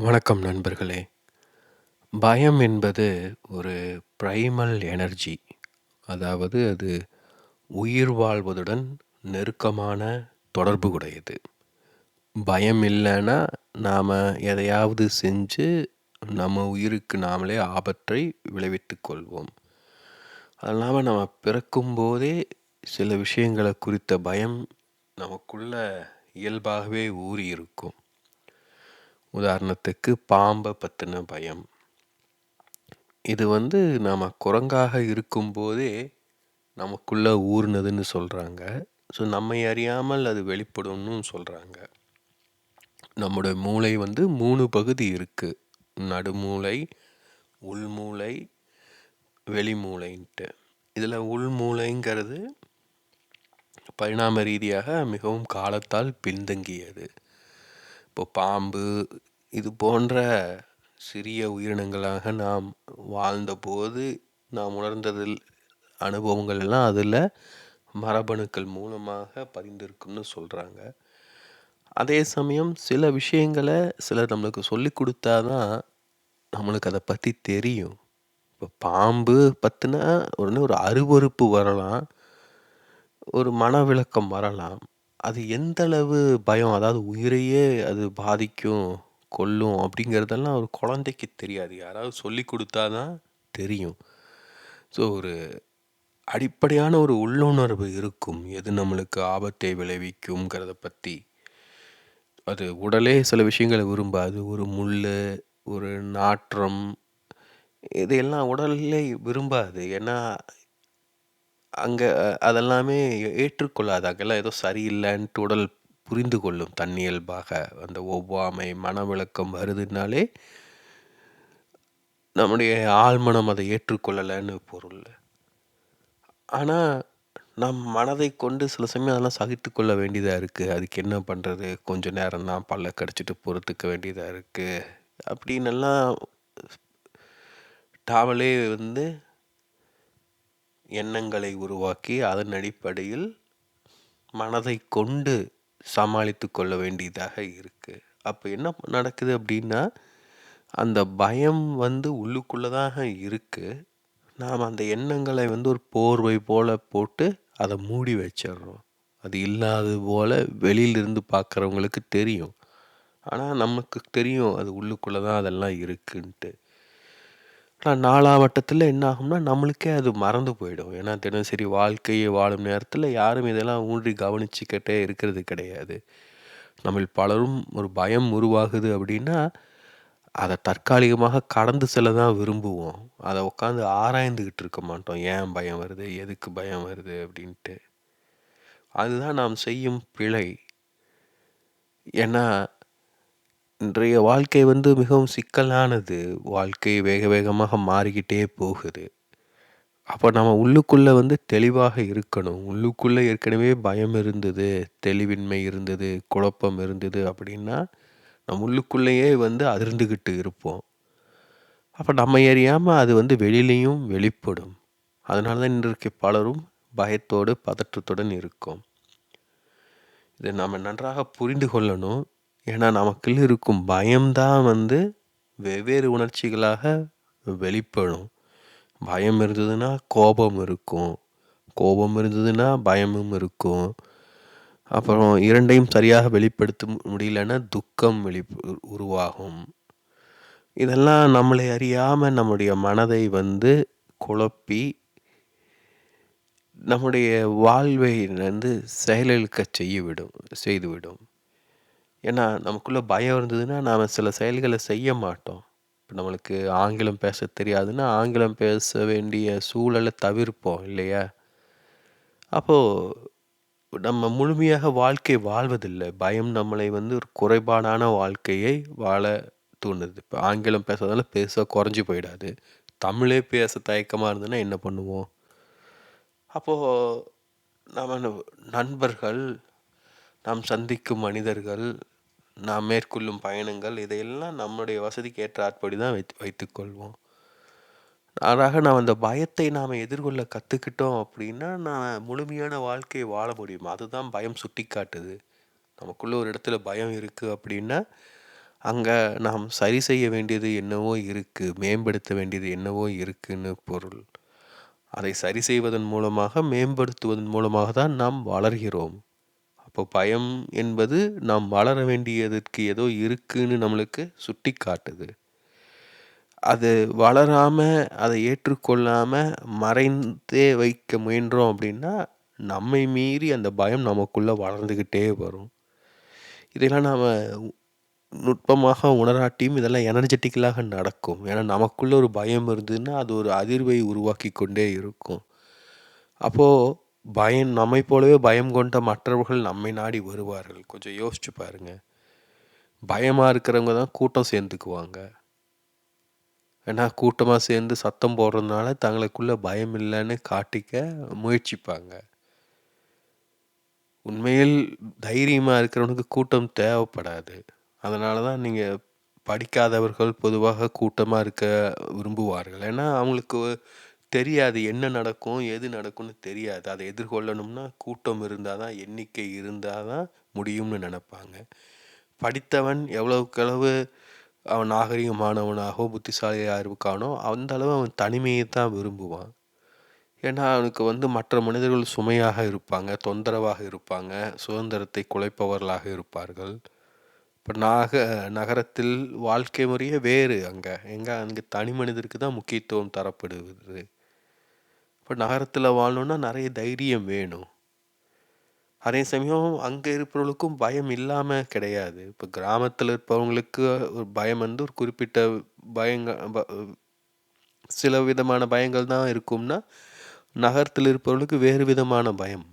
வணக்கம் நண்பர்களே! பயம் என்பது ஒரு ப்ரைமல் எனர்ஜி. அதாவது அது உயிர் வாழ்வதுடன் நெருக்கமான தொடர்பு உடையது. பயம் இல்லைன்னா நாம் எதையாவது செஞ்சு நம்ம உயிருக்கு நாமளே ஆபத்தை விளைவித்து கொள்வோம். அது இல்லாம நம்ம பிறக்கும்போதே சில விஷயங்களை குறித்த பயம் நமக்குள்ள இயல்பாகவே ஊறி இருக்கும் உதாரணத்துக்கு பாம்பை பற்றின பயம். இது வந்து நாம் குரங்காக இருக்கும்போதே நமக்குள்ளே ஊறுனதுன்னு சொல்கிறாங்க ஸோ நம்மை அறியாமல் அது வெளிப்படும்னு சொல்கிறாங்க நம்முடைய மூளை வந்து மூணு பகுதி இருக்குது நடுமூளை, உள்மூளை, வெளிமூளைன்ட்டு. இதில் உள்மூளைங்கிறது பரிணாம ரீதியாக மிகவும் காலத்தால் பின்தங்கியது. இப்போ பாம்பு, இது போன்ற சிறிய உயிரினங்களாக நாம் வாழ்ந்தபோது, நாம் உணர்ந்ததில் அனுபவங்கள் எல்லாம் அதில் மரபணுக்கள் மூலமாக பதிந்திருக்குன்னு சொல்கிறாங்க அதே சமயம் சில விஷயங்களை சிலர் நம்மளுக்கு சொல்லிக் கொடுத்தா தான், நம்மளுக்கு அதை பற்றி தெரியும். இப்போ பாம்பு பற்றினா உடனே ஒரு அருவருப்பு வரலாம். ஒரு மனவிளக்கம் வரலாம். அது எந்த அளவு பயம், அதாவது உயிரையே அது பாதிக்கும், கொல்லும் அப்படிங்கிறதெல்லாம் ஒரு குழந்தைக்கு தெரியாது. யாராவது சொல்லிக் குடுத்தா தான் தெரியும். ஸோ ஒரு அடிப்படையான ஒரு உள்ளுணர்வு இருக்கும். எது நம்மளுக்கு ஆபத்தை விளைவிக்கும்ங்கிறத பத்தி. அது உடலே சில விஷயங்கள விரும்பாது. ஒரு முள்ளு, ஒரு நாற்றம், இதையெல்லாம் உடலே விரும்பாது. ஏன்னா, அங்க அதெல்லாமே ஏற்றுக்கொள்ளாது. அங்கெல்லாம் ஏதோ சரியில்லன்ட்டு உடல் புரிந்து கொள்ளும் தன்னியல்பாக. அந்த ஒவ்வாமை, மனவிலக்கம் வருதுன்னாலே நம்முடைய ஆழ்மனம் அதை ஏற்றுக்கொள்ளலன்னு பொருள். ஆனா, நம் மனதைக் கொண்டு சில சமயம் அதெல்லாம் சகித்துக்கொள்ள வேண்டியதா இருக்கு. அதுக்கு என்ன பண்றது? கொஞ்ச நேரம் தான் பல்ல கடிச்சிட்டு பொறுத்துக்க வேண்டியதா இருக்கு. அப்படின்னெல்லாம் நாமளே வந்து எண்ணங்களை உருவாக்கி, அதன் அடிப்படையில் மனதை கொண்டு சமாளித்து கொள்ள வேண்டியதாக இருக்குது அப்போ என்ன நடக்குது அப்படின்னா, அந்த பயம் வந்து உள்ளுக்குள்ளே தான் இருக்குது நாம் அந்த எண்ணங்களை வந்து ஒரு போர்வை போல் போட்டு அதை மூடி வச்சிடுறோம். அது இல்லாதது போல் வெளியிலிருந்து பார்க்குறவங்களுக்கு தெரியும். ஆனால் நமக்கு தெரியும் அது உள்ளுக்குள்ளே தான் அதெல்லாம் இருக்குன்ட்டு. ஆனா, நாளாவட்டத்துல என்ன ஆகும்னா, நம்மளுக்கே அது மறந்து போயிடும். ஏன்னா, தினசரி வாழ்க்கையை வாழும் நேரத்துல யாரும் இதெல்லாம் ஊன்றி கவனிச்சுக்கிட்டே இருக்கிறது கிடையாது. நம்மில் பலரும் ஒரு பயம் உருவாகுது அப்படின்னா, அத தற்காலிகமாக கடந்து செல்ல தான் விரும்புவோம். அத உட்காந்து ஆராய்ந்துகிட்டு இருக்க மாட்டோம். ஏன் பயம் வருது? எதுக்கு பயம் வருது? அப்படின்ட்டு. அதுதான் நாம் செய்யும் பிழை. ஏன்னா, இன்றைய வாழ்க்கை வந்து மிகவும் சிக்கலானது. வாழ்க்கை வேக வேகமாக மாறிக்கிட்டே போகுது. அப்போ நம்ம உள்ளுக்குள்ள வந்து தெளிவாக இருக்கணும். உள்ளுக்குள்ள ஏற்கனவே பயம் இருந்தது, தெளிவின்மை இருந்தது, குழப்பம் இருந்தது அப்படின்னா, நம்ம உள்ளுக்குள்ளேயே வந்து அதிர்ந்துகிட்டு இருப்போம். அப்ப நம்ம அறியாம அது வந்து வெளியிலயும் வெளிப்படும். அதனால தான் இன்றைக்கு பலரும் பயத்தோடு, பதற்றத்துடன் இருக்கோம். இதை நாம நன்றாக புரிந்து கொள்ளணும். ஏன்னா, நமக்குள்ள இருக்கும் பயம்தான் வந்து வெவ்வேறு உணர்ச்சிகளாக வெளிப்படும். பயம் இருந்ததுன்னா கோபம் இருக்கும். கோபம் இருந்ததுன்னா பயமும் இருக்கும். அப்புறம் இரண்டையும் சரியாக வெளிப்படுத்த முடியலன்னா துக்கம் வெளி உருவாகும். இதெல்லாம் நம்மளை அறியாமல் நம்முடைய மனதை வந்து குழப்பி நம்முடைய வாழ்வை வந்து செயலிழக்கச் செய்யவிடும் செய்துவிடும். ஏன்னா, நமக்குள்ள பயம் இருந்ததுன்னா, நாம சில செயல்கள செய்ய மாட்டோம். இப்ப நம்மளுக்கு ஆங்கிலம் பேசத் தெரியாதுன்னா, ஆங்கிலம் பேச வேண்டிய சூழல தவிர்ப்போம் இல்லையா? அப்போ நம்ம முழுமையாக வாழ்க்கை வாழ்வதில்ல. பயம் நம்மளை வந்து ஒரு குறைபாடான வாழ்க்கையை வாழ தூண்டுது. இப்ப ஆங்கிலம் பேசாதனால பெருசா குறைஞ்சு போயிடாது. தமிழே பேச தயக்கமா இருந்ததுன்னா என்ன பண்ணுவோம்? அப்போ நம்ம நண்பர்கள், நாம் சந்திக்கும் மனிதர்கள், நாம் மேற்கொள்ளும் பயணங்கள் இதையெல்லாம் நம்முடைய வசதிக்கு ஏற்ற ஆட்படி தான் வைத்து வைத்துக்கொள்வோம். மாறாக நாம் அந்த பயத்தை நாம் எதிர்கொள்ள கற்றுக்கிட்டோம் அப்படின்னா, நான் முழுமையான வாழ்க்கையை வாழ முடியும். அதுதான் பயம் சுட்டிக்காட்டுது. நமக்குள்ளே ஒரு இடத்துல பயம் இருக்குது அப்படின்னா, அங்கே நாம் சரி செய்ய வேண்டியது என்னவோ இருக்குது மேம்படுத்த வேண்டியது என்னவோ இருக்குன்னு பொருள் அதை சரி செய்வதன் மூலமாக மேம்படுத்துவதன் மூலமாக தான் நாம் வளர்கிறோம் அப்போ பயம் என்பது நாம் வளர வேண்டியதற்கு ஏதோ இருக்குன்னு நம்மளுக்கு சுட்டி காட்டுது அது வளராமல் அதை ஏற்றுக்கொள்ளாமல் மறைந்தே வைக்க முயன்றோம் அப்படின்னா நம்மை மீறி அந்த பயம் நமக்குள்ளே வளர்ந்துக்கிட்டே வரும். இதெல்லாம் நாம் நுட்பமாக உணராட்டியும் இதெல்லாம் எனர்ஜெட்டிக்கலாக நடக்கும். ஏன்னா நமக்குள்ளே ஒரு பயம் இருந்ததுன்னா அது ஒரு அதிர்வை உருவாக்கி கொண்டே இருக்கும். அப்போது பயம் நம்மை போலவே பயம் கொண்ட மற்றவர்கள் நம்மை நாடி வருவார்கள். கொஞ்சம் யோசிச்சு பாருங்க. பயமாக இருக்கிறவங்க தான் கூட்டம் சேர்ந்துக்குவாங்க. ஏன்னா கூட்டமாக சேர்ந்து சத்தம் போடுறதுனால தங்களுக்குள்ள பயம் இல்லைன்னு காட்டிக்க முயற்சிப்பாங்க. உண்மையில் தைரியமாக இருக்கிறவனுக்கு கூட்டம் தேவைப்படாது. அதனால தான் நீங்கள் படிக்காதவர்கள் பொதுவாக கூட்டமாக இருக்க விரும்புவார்கள். ஏன்னா அவங்களுக்கு தெரியாது என்ன நடக்கும் எது நடக்கும்னு தெரியாது. அதை எதிர்கொள்ளணும்னா கூட்டம் இருந்தால் தான் எண்ணிக்கை இருந்தால் தான் முடியும்னு நினப்பாங்க. படித்தவன் எவ்வளவுக்களவு அவன் நாகரிகமானவனாகவோ புத்திசாலியாக இருக்கானோ அந்த அளவு அவன் தனிமையை தான் விரும்புவான். ஏன்னா அவனுக்கு வந்து மற்ற மனிதர்கள் சுமையாக இருப்பாங்க தொந்தரவாக இருப்பாங்க சுதந்திரத்தை குலைப்பவர்களாக இருப்பார்கள். இப்போ நாக நகரத்தில் வாழ்க்கை முறையே வேறு அங்கே. எங்கே அங்கே தனி மனிதருக்கு தான் முக்கியத்துவம் தரப்படுவது இப்போ நகரத்தில் வாழணுன்னா நிறைய தைரியம் வேணும். அதே சமயம் அங்கே இருப்பவர்களுக்கும் பயம் இல்லாமல் கிடையாது. இப்போ கிராமத்தில் இருப்பவங்களுக்கு ஒரு பயம் வந்து ஒரு குறிப்பிட்ட பயங்க சில விதமான பயங்கள் தான் இருக்கும்னா நகரத்தில் இருப்பவர்களுக்கு வேறு விதமான பயம்.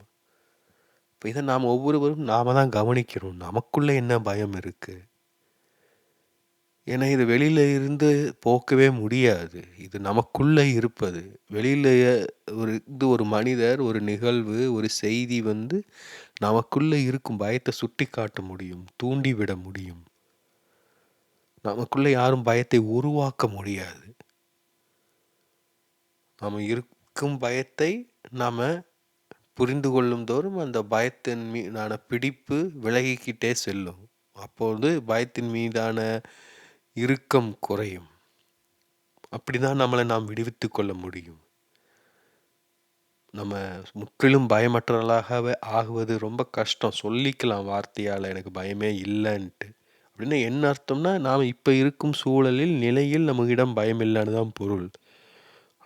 இப்போ இதை நாம் ஒவ்வொருவரும் நாம தான் கவனிக்கணும். நமக்குள்ளே என்ன பயம் இருக்குது ஏன்னா இது வெளியில் இருந்து போக்கவே முடியாது. இது நமக்குள்ளே இருப்பது. வெளியில் ஒரு இது ஒரு மனிதர் ஒரு நிகழ்வு ஒரு செய்தி வந்து நமக்குள்ளே இருக்கும் பயத்தை சுட்டி காட்ட முடியும் தூண்டிவிட முடியும். நமக்குள்ளே யாரும் பயத்தை உருவாக்க முடியாது. நாம் இருக்கும் பயத்தை நாம் புரிந்து கொள்ளும் தோறும் அந்த பயத்தின் மீதான பிடிப்பு விலகிக்கிட்டே செல்லும். அப்போது பயத்தின் மீதான இறுக்கம் குறையும். அப்படி தான் நம்மளை நாம் விடுவித்து கொள்ள முடியும். நம்ம முற்றிலும் பயமற்றவர்களாகவே ஆகுவது ரொம்ப கஷ்டம். சொல்லிக்கலாம் வார்த்தையால் எனக்கு பயமே இல்லைன்ட்டு. அப்படின்னா என்ன அர்த்தம்னா நாம் இப்போ இருக்கும் சூழலில் நிலையில் நம்மகிடம் பயம் இல்லைன்னு தான் பொருள்.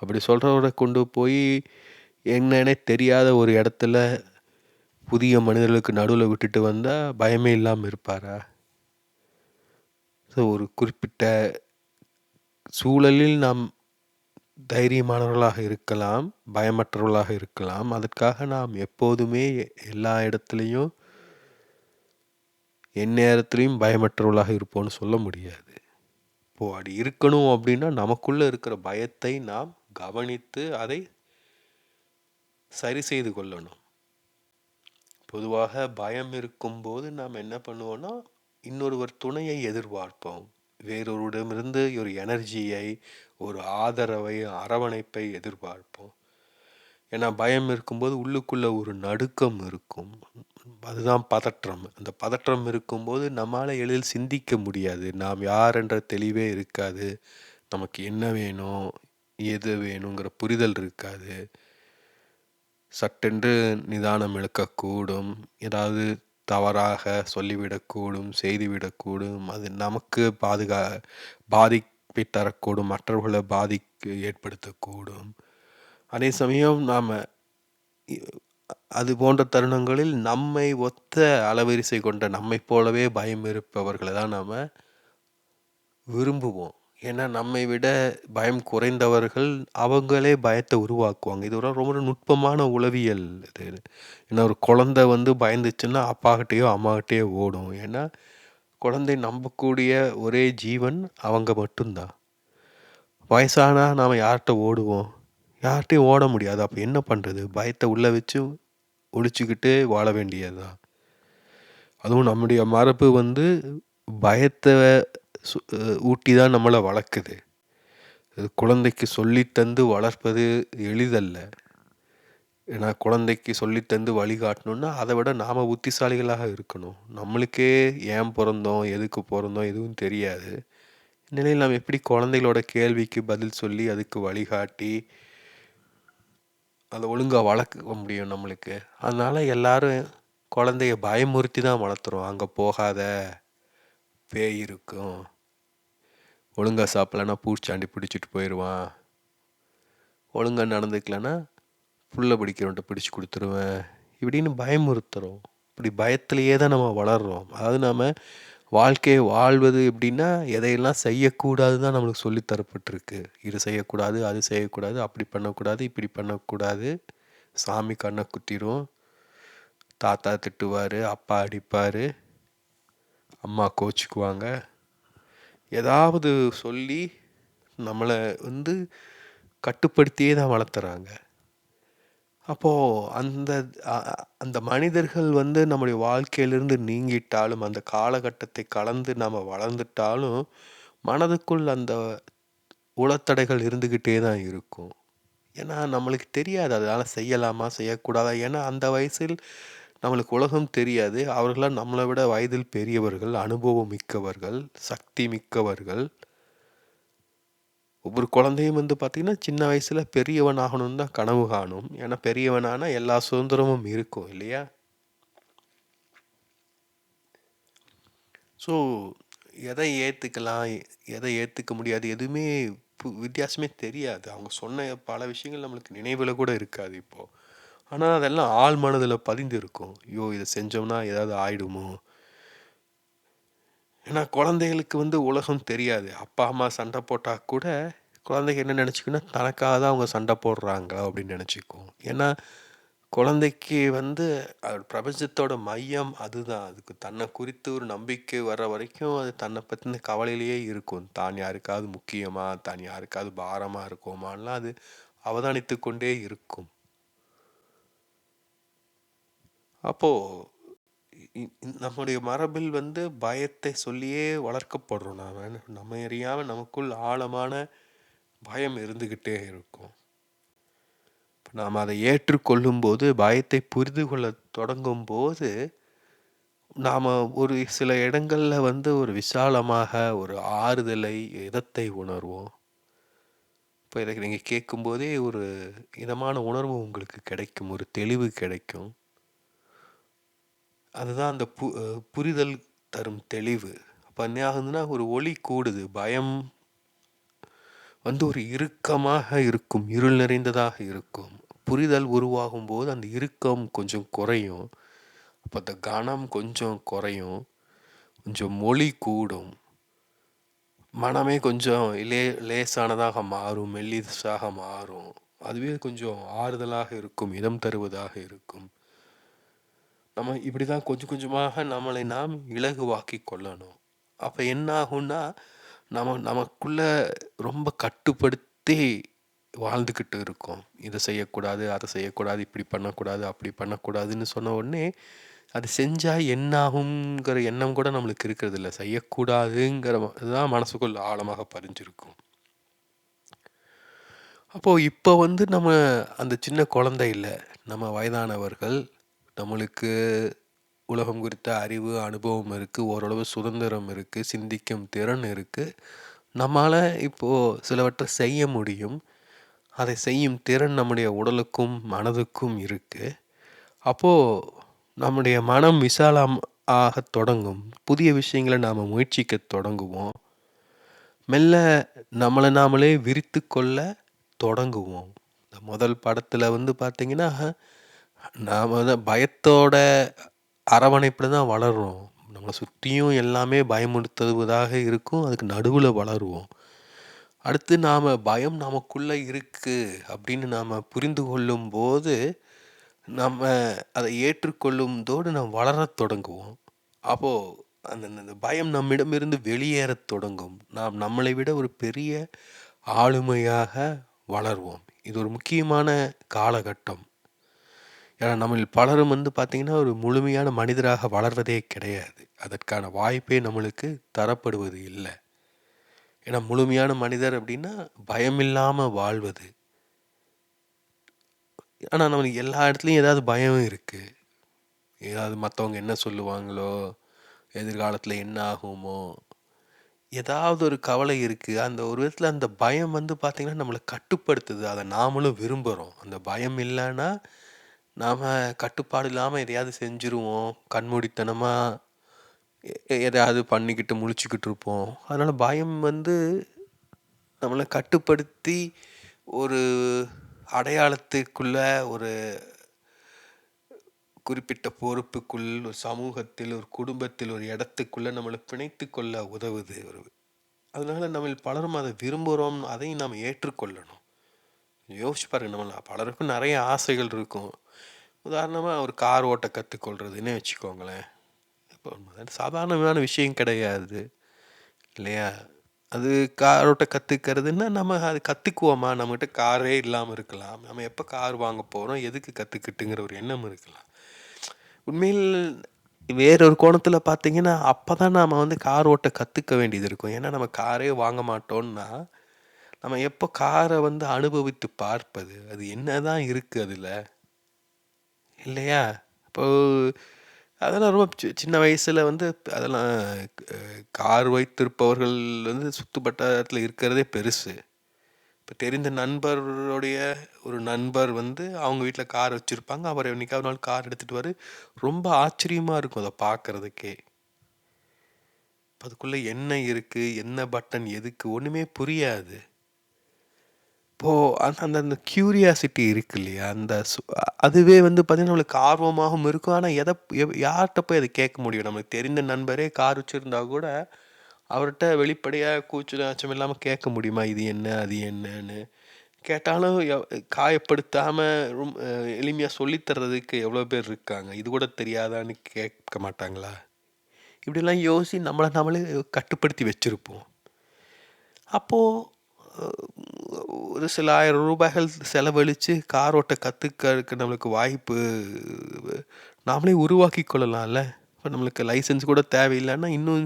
அப்படி சொல்கிறவரை கொண்டு போய் என்னன்னே தெரியாத ஒரு இடத்துல புதிய மனிதர்களுக்கு நடுவில் விட்டுட்டு வந்தால் பயமே இல்லாமல் இருப்பாரா? ஸோ ஒரு குறிப்பிட்ட சூழலில் நாம் தைரியமானவர்களாக இருக்கலாம் பயமற்றவர்களாக இருக்கலாம். அதற்காக நாம் எப்போதுமே எல்லா இடத்துலையும் எந்நேரத்துலையும் பயமற்றவர்களாக இருப்போம்னு சொல்ல முடியாது. இப்போது அப்படி இருக்கணும் அப்படின்னா நமக்குள்ளே இருக்கிற பயத்தை நாம் கவனித்து அதை சரி செய்து கொள்ளணும். பொதுவாக பயம் இருக்கும்போது நாம் என்ன பண்ணுவோன்னா இன்னொருவர் துணையை எதிர்பார்ப்போம். வேறொருடமிருந்து ஒரு எனர்ஜியை ஒரு ஆதரவை அரவணைப்பை எதிர்பார்ப்போம். ஏன்னா பயம் இருக்கும்போது உள்ளுக்குள்ளே ஒரு நடுக்கம் இருக்கும். அதுதான் பதற்றம். அந்த பதற்றம் இருக்கும்போது நம்மளால் எளிதில் சிந்திக்க முடியாது. நாம் யார் என்ற தெளிவே இருக்காது. நமக்கு என்ன வேணும் எது வேணுங்கிற புரிதல் இருக்காது. சட்டென்று நிதானம் இழக்கக்கூடும். ஏதாவது தவறாக சொல்லிவிடக்கூடும் செய்துவிடக்கூடும். அது நமக்கு பாதுகா பாதிப்பை தரக்கூடும் மற்றவர்களை பாதிக்கு ஏற்படுத்தக்கூடும். அதே சமயம் நாம் அது போன்ற தருணங்களில் நம்மை ஒத்த அலவரிசை கொண்ட நம்மை போலவே பயம் இருப்பவர்களை தான் நாம் விரும்புவோம். ஏன்னா நம்மை விட பயம் குறைந்தவர்கள் அவங்களே பயத்தை உருவாக்குவாங்க. இது ஒரு ரொம்ப நுட்பமான உளவியல் இது. ஏன்னா ஒரு குழந்தை வந்து பயந்துச்சுன்னா அப்பாகிட்டேயோ அம்மாகிட்டேயோ ஓடும். ஏன்னா குழந்தை நம்பக்கூடிய ஒரே ஜீவன் அவங்க மட்டும்தான். வயசானா நாம் யார்கிட்ட ஓடுவோம்? யார்கிட்டையும் ஓட முடியாது. அப்போ என்ன பண்ணுறது பயத்தை உள்ளே வச்சு ஒழிச்சுக்கிட்டு வாழ வேண்டியது தான் அதுவும் நம்முடைய மரபு வந்து பயத்தை ஊட்டி தான் நம்மளை வளர்க்குது. குழந்தைக்கு சொல்லித்தந்து வளர்ப்பது எளிதல்ல. ஏன்னா குழந்தைக்கு சொல்லி தந்து அதை விட நாம் புத்திசாலிகளாக இருக்கணும். நம்மளுக்கே ஏன் பிறந்தோம் எதுக்கு பிறந்தோம் எதுவும் தெரியாது. இந்நிலையில் நாம் எப்படி குழந்தைகளோட கேள்விக்கு பதில் சொல்லி அதுக்கு வழிகாட்டி அதை ஒழுங்காக வளர்க்க முடியும் நம்மளுக்கு? அதனால் எல்லோரும் குழந்தைய பயமுறுத்தி தான் வளர்த்துறோம். அங்கே போகாத. பேய் இருக்கும். ஒழுங்காக சாப்பிட்லன்னா பூச்சாண்டி பிடிச்சிட்டு போயிடுவான். ஒழுங்காக நடந்துக்கலன்னா புல்லை பிடிக்கிறவன்ட்ட பிடிச்சி கொடுத்துருவேன். இப்படின்னு பயமுறுத்துகிறோம் இப்படி பயத்திலேயே தான் நம்ம வளர்கிறோம் அதாவது நாம் வாழ்க்கையை வாழ்வது எப்படின்னா எதையெல்லாம் செய்யக்கூடாது தான் நம்மளுக்கு சொல்லி தரப்பட்டிருக்கு. இது செய்யக்கூடாது அது செய்யக்கூடாது அப்படி பண்ணக்கூடாது இப்படி பண்ணக்கூடாது. சாமி கண்ணை குத்திடும் தாத்தா திட்டுவார் அப்பா அடிப்பார். அம்மா கோச்சிக்குவாங்க. ஏதாவது சொல்லி நம்மளை வந்து கட்டுப்படுத்தியே தான் வளர்த்துறாங்க. அப்போது அந்த அந்த மனிதர்கள் வந்து நம்முடைய வாழ்க்கையிலிருந்து நீங்கிட்டாலும் அந்த காலகட்டத்தை கலந்து நாம் வளர்ந்துட்டாலும் மனதுக்குள் அந்த உளத்தடைகள் இருந்துக்கிட்டே தான் இருக்கும். ஏன்னா நம்மளுக்கு தெரியாது அதனால் செய்யலாமா செய்யக்கூடாதா? ஏன்னா அந்த வயசில் நம்மளுக்கு உலகம் தெரியாது. அவர்களாம் நம்மளை விட வயதில் பெரியவர்கள் அனுபவம் மிக்கவர்கள் சக்தி மிக்கவர்கள். ஒவ்வொரு குழந்தையும் வந்து பார்த்திங்கன்னா சின்ன வயசில் பெரியவன் ஆகணும்னு தான் கனவு காணும். ஏன்னா பெரியவனான எல்லா சுதந்திரமும் இருக்கும் இல்லையா? ஸோ எதை ஏற்றுக்கலாம் எதை ஏற்றுக்க முடியாது எதுவுமே வித்தியாசமே தெரியாது. அவங்க சொன்ன பல விஷயங்கள் நம்மளுக்கு நினைவில் கூட இருக்காது இப்போது ஆனால் அதெல்லாம் ஆள் மனதில் பதிந்து இருக்கும் ஐயோ இதை செஞ்சோம்னா ஏதாவது ஆயிடுமோ? ஏன்னா குழந்தைகளுக்கு வந்து உலகம் தெரியாது. அப்பா அம்மா சண்டை போட்டால் கூட குழந்தைங்க என்ன நினச்சிக்குன்னா தனக்காக தான் அவங்க சண்டை போடுறாங்களா? அப்படின்னு நினச்சிக்கும். ஏன்னா குழந்தைக்கு வந்து பிரபஞ்சத்தோட மையம் அதுதான். அதுக்கு தன்னை குறித்து ஒரு நம்பிக்கை வர்ற வரைக்கும் அது தன்னை பற்றின கவலையிலேயே இருக்கும். தான் யாருக்காவது முக்கியமாக தான் யாருக்காவது பாரமாக இருக்குமான்லாம் அது அவதானித்து கொண்டே இருக்கும். அப்போது நம்முடைய மரபில் வந்து பயத்தை சொல்லியே வளர்க்கப்படுறோம் நாம். நம்ம அறியாமல் நமக்குள் ஆழமான பயம் இருந்துக்கிட்டே இருக்கும். இப்போ நாம் அதை ஏற்றுக்கொள்ளும்போது பயத்தை புரிந்து கொள்ள தொடங்கும் போது நாம் ஒரு சில இடங்களில் வந்து ஒரு விசாலமாக ஒரு ஆறுதலை இதத்தை உணர்வோம். இப்போ இதை நீங்கள் கேட்கும்போதே ஒரு இதமான உணர்வு உங்களுக்கு கிடைக்கும் ஒரு தெளிவு கிடைக்கும். அதுதான் அந்த பு புரிதல் தரும் தெளிவு. அப்போ என்ன ஆகுதுன்னா ஒரு ஒளி கூடுது. பயம் வந்து ஒரு இறுக்கமாக இருக்கும். இருள் நிறைந்ததாக இருக்கும். புரிதல் உருவாகும் போது அந்த இறுக்கம் கொஞ்சம் குறையும். அப்போ அந்த கணம் கொஞ்சம் குறையும். கொஞ்சம் மொழி கூடும். மனமே கொஞ்சம் லே லேசானதாக மாறும். மெல்லிசாக மாறும். அதுவே கொஞ்சம் ஆறுதலாக இருக்கும். இதம் தருவதாக இருக்கும். நம்ம இப்படி தான் கொஞ்சம் கொஞ்சமாக நம்மளை நாம் இலகுவாக்கி கொள்ளணும். அப்போ என்ன ஆகும்னா நம்ம நமக்குள்ளே ரொம்ப கட்டுப்படுத்தி வாழ்ந்துக்கிட்டு இருக்கோம். இதை செய்யக்கூடாது அதை செய்யக்கூடாது இப்படி பண்ணக்கூடாது அப்படி பண்ணக்கூடாதுன்னு சொன்ன உடனே அது செஞ்சால் என்ன ஆகுங்கிற எண்ணம் கூட நம்மளுக்கு இருக்கிறது இல்லை. செய்யக்கூடாதுங்கிற தான் மனசுக்குள்ள ஆழமாக பதிஞ்சிருக்கும் அப்போது இப்போ வந்து நம்ம அந்த சின்ன குழந்தை இல்லை. நம்ம வயதானவர்கள் நம்மளுக்கு உலகம் குறித்த அறிவு அனுபவம் இருக்குது ஓரளவு சுதந்திரம் இருக்குது சிந்திக்கும் திறன் இருக்குது நம்மளால் இப்போது சிலவற்றை செய்ய முடியும். அதை செய்யும் திறன் நம்முடைய உடலுக்கும் மனதுக்கும் இருக்குது அப்போது நம்முடைய மனம் விசாலம் ஆக தொடங்கும். புதிய விஷயங்களை நாம் முயற்சிக்க தொடங்குவோம். மெல்ல நம்மளை நாமளே விரித்து கொள்ள தொடங்குவோம். இந்த முதல் படத்தில் வந்து பார்த்திங்கன்னா நாம் வந்து பயத்தோட அரவணைப்பில் தான் வளர்றோம். நம்மளை சுற்றியும் எல்லாமே பயமுறுத்துவதாக இருக்கும். அதுக்கு நடுவில் வளருவோம். அடுத்து நாம் பயம் நமக்குள்ளே இருக்குது அப்படின்னு நாம் புரிந்து கொள்ளும் போது நம்ம அதை ஏற்றுக்கொள்ளும்தோடு நாம் வளரத் தொடங்குவோம். அப்போது அந்த அந்த பயம் நம்மிடமிருந்து வெளியேறத் தொடங்கும். நாம் நம்மளை விட ஒரு பெரிய ஆளுமையாக வளர்வோம். இது ஒரு முக்கியமான காலகட்டம். ஏன்னா நம்மளில் பலரும் வந்து பார்த்திங்கன்னா ஒரு முழுமையான மனிதராக வளர்வதே கிடையாது அதற்கான வாய்ப்பே நம்மளுக்கு தரப்படுவது இல்லை ஏன்னா முழுமையான மனிதர் அப்படின்னா பயமில்லாமல் வாழ்வது ஆனால் நம்மளுக்கு எல்லா இடத்துலையும் ஏதாவது பயம் இருக்குது ஏதாவது மற்றவங்க என்ன சொல்லுவாங்களோ? எதிர்காலத்தில் என்ன ஆகுமோ? ஏதாவது ஒரு கவலை இருக்குது அந்த ஒரு விதத்தில் அந்த பயம் வந்து பார்த்திங்கன்னா நம்மளை கட்டுப்படுத்துது. அதை நாமளும் விரும்புகிறோம் அந்த பயம் இல்லைன்னா நாம் கட்டுப்பாடு இல்லாமல் எதையாவது செஞ்சுருவோம். கண்மூடித்தனமாக எதையாவது பண்ணிக்கிட்டு முழிச்சுக்கிட்டு இருப்போம். அதனால் பயம் வந்து நம்மளை கட்டுப்படுத்தி ஒரு அடையாளத்துக்குள்ள ஒரு குறிப்பிட்ட பொறுப்புக்குள், ஒரு சமூகத்தில், ஒரு குடும்பத்தில், ஒரு இடத்துக்குள்ளே நம்மளை பிணைத்து கொள்ள உதவுது. ஒரு அதனால் நம்மில் பலரும் அதை விரும்புகிறோம் அதையும் நாம் ஏற்றுக்கொள்ளணும். யோசிச்சு பாருங்க. நம்மள பலருக்கும் நிறைய ஆசைகள் இருக்கும். உதாரணமாக ஒரு கார் ஓட்ட கற்றுக்கொள்றதுன்னே வச்சுக்கோங்களேன். இப்போ சாதாரணமான விஷயம் கிடையாது. இல்லையா? அது கார் ஓட்ட கற்றுக்கிறதுன்னா நம்ம அது கற்றுக்குவோமா நம்மகிட்ட காரே இல்லாமல் இருக்கலாம். நம்ம எப்போ கார் வாங்க போகிறோம் எதுக்கு கற்றுக்கிட்டுங்கிற ஒரு எண்ணம் இருக்கலாம். உண்மையில் வேறொரு கோணத்தில் பார்த்தீங்கன்னா, அப்பதான் நாம் வந்து கார் ஓட்ட கற்றுக்க வேண்டியது இருக்கும். ஏன்னா, நம்ம காரே வாங்க மாட்டோம்னா, நம்ம எப்போ காரை வந்து அனுபவித்து பார்ப்பது? அது என்ன தான் இருக்குது அதில் இல்லையா? இப்போ அதெல்லாம் ரொம்ப சி சின்ன வயசுல வந்து அதெல்லாம் கார் வைத்திருப்பவர்கள் வந்து சுத்து வட்டாரத்துல இருக்கிறதே பெருசு. இப்ப தெரிந்த நண்பருடைய ஒரு நண்பர் வந்து அவங்க வீட்ல கார் வச்சிருப்பாங்க. அவர் என்னைக்காவது ஒரு நாள் கார் எடுத்துகிட்டு வருவாரு. ரொம்ப ஆச்சரியமா இருக்கும் அத பார்க்கறதுக்கே. அதுக்குள்ள என்ன இருக்கு? என்ன பட்டன் எதுக்கு? ஒண்ணுமே புரியாது. அப்போது அந்த அந்த அந்த கியூரியாசிட்டி இருக்கு இல்லையா? அந்த சு அதுவே வந்து பார்த்தீங்கன்னா, நம்மளுக்கு ஆர்வமாகவும் இருக்கும். ஆனால் எதை எவ் யார்கிட்ட போய் அதை கேட்க முடியும்? நம்மளுக்கு தெரிந்த நண்பரே கார் வச்சுருந்தா கூட, அவர்கிட்ட வெளிப்படையாக கூச்சல் அச்சம் இல்லாமல் கேட்க முடியுமா? இது என்ன? அது என்னன்னு? கேட்டாலும் எவ் ரொம்ப எளிமையாக அ தர்றதுக்கு எவ்வளோ பேர் இருக்காங்க. இது கூட தெரியாதான்னு கேட்க மாட்டாங்களா? இப்படிலாம் யோசி நம்மளை நம்மளே கட்டுப்படுத்தி வச்சுருப்போம் அப்போது ஒரு சில ஆயிரம் ரூபாய்கள் செலவழித்து கார் ஓட்ட கத்துக்கறதுக்கு நம்மளுக்கு வாய்ப்பு நாமளே உருவாக்கி கொள்ளலாம்ல. இப்போ நம்மளுக்கு லைசன்ஸ் கூட தேவையில்லைன்னா இன்னும்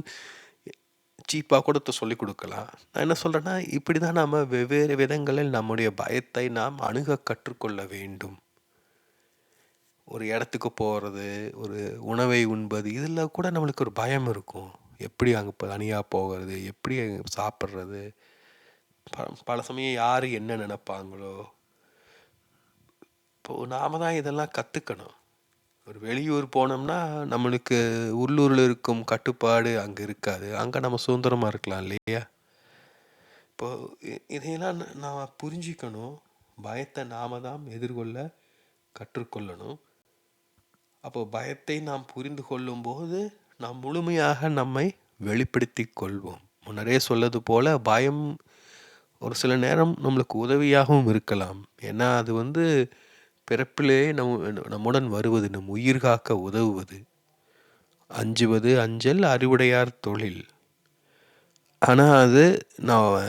சீப்பாக கூட சொல்லிக் கொடுக்கலாம் நான் என்ன சொல்கிறேன்னா இப்படி தான் நாம் வெவ்வேறு விதங்களில் நம்முடைய பயத்தை நாம் அணுக கற்றுக்கொள்ள வேண்டும். ஒரு இடத்துக்கு போகிறது ஒரு உணவை உண்பது, இதில் கூட நம்மளுக்கு ஒரு பயம் இருக்கும். எப்படி அங்கே தனியாக போகிறது எப்படி சாப்பிட்றது ப பல சமயம் யார் என்ன நினைப்பாங்களோ இப்போது நாம் தான் இதெல்லாம் கற்றுக்கணும் ஒரு வெளியூர் போனோம்னா, நம்மளுக்கு உள்ளூரில் இருக்கும் கட்டுப்பாடு அங்கே இருக்காது. அங்கே நம்ம சுதந்திரமாக இருக்கலாம் இல்லையா? இப்போது இதையெல்லாம் ந புரிஞ்சிக்கணும் புரிஞ்சுக்கணும். நாம் நாம தான் எதிர்கொள்ள கற்றுக்கொள்ளணும். அப்போது பயத்தை நாம் புரிந்து கொள்ளும்போது, நாம் முழுமையாக நம்மை வெளிப்படுத்தி கொள்வோம். முன்னரே சொல்லது போல் பயம் ஒரு சில நேரம் நம்மளுக்கு உதவியாகவும் இருக்கலாம். ஏன்னா, அது வந்து பிறப்பிலே நம் நம்முடன் வருவது, நம் உயிர் காக்க உதவுவது. "அஞ்சுவது அஞ்சல் அறிவுடையார் தொழில்." ஆனால் அது நாம்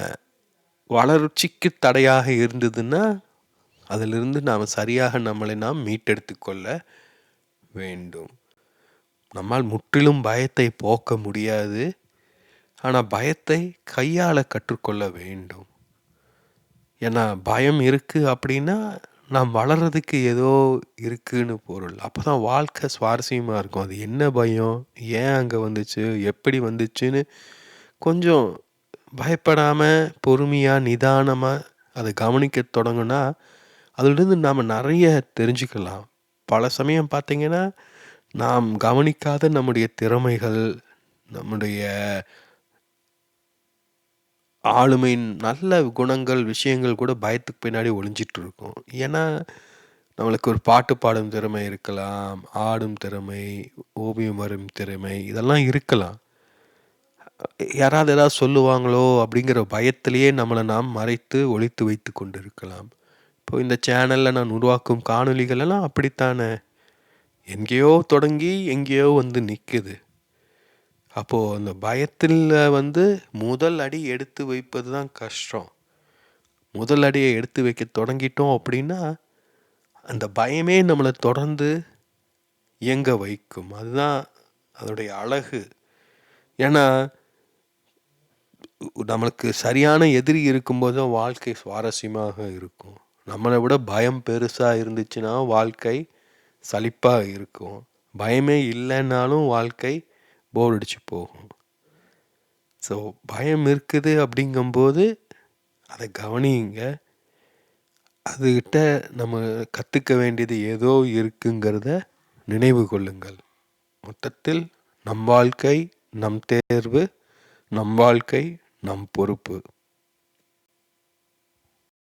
வளர்ச்சிக்கு தடையாக இருந்ததுன்னா, அதிலிருந்து நாம் சரியாக நம்மளை நாம் மீட்டெடுத்து கொள்ள வேண்டும். நம்மால் முற்றிலும் பயத்தை போக்க முடியாது. ஆனால் பயத்தை கையாள கற்றுக்கொள்ள வேண்டும். ஏன்னா, பயம் இருக்குது அப்படின்னா, நாம் வளர்கிறதுக்கு ஏதோ இருக்குதுன்னு பொருள். அப்போ தான் வாழ்க்கை சுவாரஸ்யமாக இருக்கும். அது என்ன பயம்? ஏன் அங்கே வந்துச்சு? எப்படி வந்துச்சுன்னு கொஞ்சம் பயப்படாமல் பொறுமையாக நிதானமாக அதை கவனிக்க தொடங்குனா, அதிலிருந்து நாம் நிறைய தெரிஞ்சுக்கலாம். பல சமயம் பார்த்திங்கன்னா நாம் கவனிக்காத நம்முடைய திறமைகள், நம்முடைய ஆளுமையின் நல்ல குணங்கள், விஷயங்கள் கூட பயத்துக்கு பின்னாடி ஒளிஞ்சிட்டு இருக்கும். ஏன்னா, நம்மளுக்கு ஒரு பாட்டு பாடும் திறமை இருக்கலாம், ஆடும் திறமை, ஓவியம் வரும் திறமை இதெல்லாம் இருக்கலாம். யாராவது ஏதாவது சொல்லுவாங்களோ அப்படிங்கிற பயத்திலேயே நம்மளை நாம் மறைத்து, ஒழித்து வைத்து கொண்டு இருக்கலாம் இப்போ இந்த சேனலில் நான் உருவாக்கும் காணொளிகள் எல்லாம் அப்படித்தானே. எங்கேயோ தொடங்கி, எங்கேயோ வந்து நிற்குது அப்போது அந்த பயத்தில் வந்து முதல் அடி எடுத்து வைப்பது தான் கஷ்டம். முதல் அடியை எடுத்து வைக்க தொடங்கிட்டோம் அப்படின்னா, அந்த பயமே நம்மளை தொடர்ந்து இயங்க வைக்கும். அதுதான் அதோடைய அழகு. ஏன்னா, நம்மளுக்கு சரியான எதிரி இருக்கும்போது தான் வாழ்க்கை சுவாரஸ்யமாக இருக்கும். நம்மளை விட பயம் பெருசாக இருந்துச்சுன்னா வாழ்க்கை சலிப்பாக இருக்கும். பயமே இல்லைன்னாலும் வாழ்க்கை போர் அடித்து போகும். ஸோ பயம் இருக்குது அப்படிங்கும்போது அதை கவனியுங்க. அதுகிட்ட நம்ம கற்றுக்க வேண்டியது ஏதோ இருக்குங்கிறத நினைவு கொள்ளுங்கள். மொத்தத்தில் நம் வாழ்க்கை நம் தேர்வு, நம் வாழ்க்கை நம் பொறுப்பு.